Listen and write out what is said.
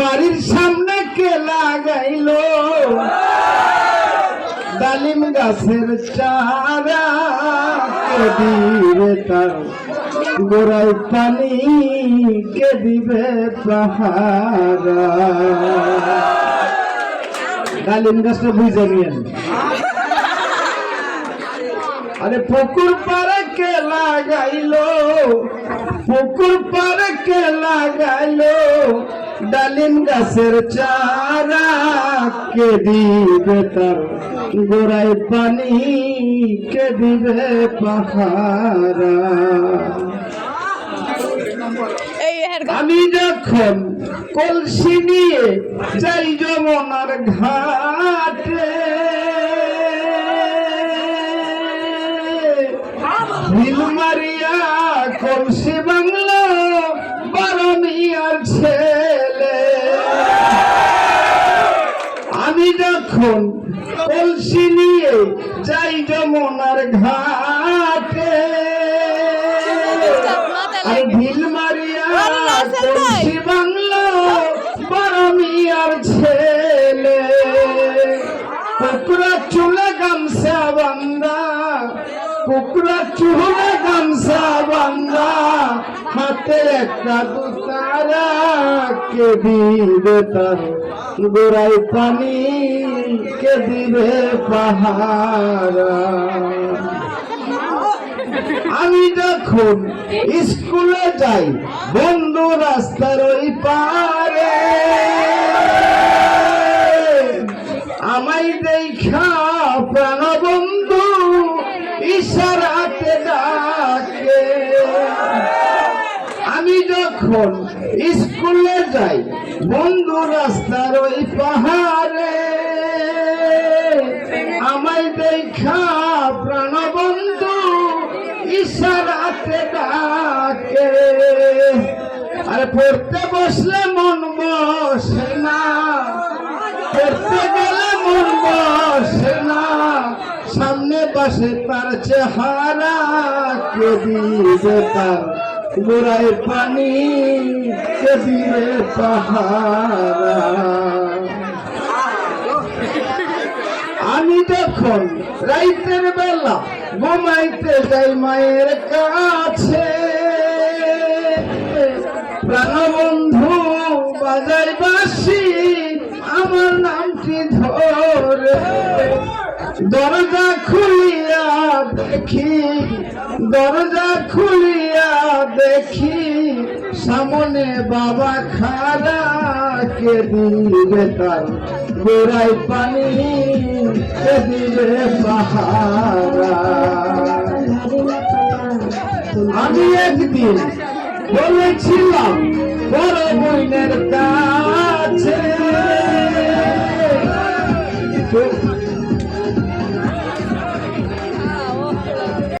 বাড়ির সামনে কে লাগাইলো? ডালিম গাছের চারা কে দিবে পানি কে দিবে পাহারা? ডালিম গাছটা বুঝে নিয়েন। আরে পুকুর পাড়ে কে লাগাইলো পুকুর পাড়ে কে লাগাইলো ডালিম গাছের চারা কে দিবে তার গোড়ায় পানি কে দিবে পাহারা? এই আমি যখন কলসি নিয়ে যাই যমুনার ঘাটে মারিয়া কলসি বাংলা, বারমিয়ার ছেলে আমি যখন কলসি নিয়ে যাই যমুনার ঘাটে, আর ঢিল মারিয়া। কলসি বাংলা, বারমিয়ার ছেলে কুকুরা চুলে গামছা বান্দা কুকুরা চুলে গামছা বান্দা হাতে একটা দুতারা কে দিবে তার গোড়ায় পানি, কে দিবে পাহারা? আমি যখন স্কুলে যাই, বন্ধু রাস্তার ওই পারে যখন স্কুলে যাই, বন্ধু রাস্তার ওই পাহাড়ে। আমায় দেখা প্রাণবন্ধু ইশারাতে ডাকে। আরে পড়তে বসলে মন বসে না। পড়তে গেলে মন বসে না। সামনে বসে তার চেহারা, কে দিবে তার গোড়ায় পানি পাহারা। আমি যখন রাইতের বেলা ঘুমাইতে যাই মায়ের কাছে, প্রাণবন্ধু বাজাই বাসি, আমার নামটি ধরে দরজা খুলিয়া দেখি, দরজা খুলিয়া দেখি সামনে বাবা খারা কে দিবে তার গোড়াই পানি দিবে পাহারা। আমি একদিন বলেছিলাম, বড় বইনের কাছে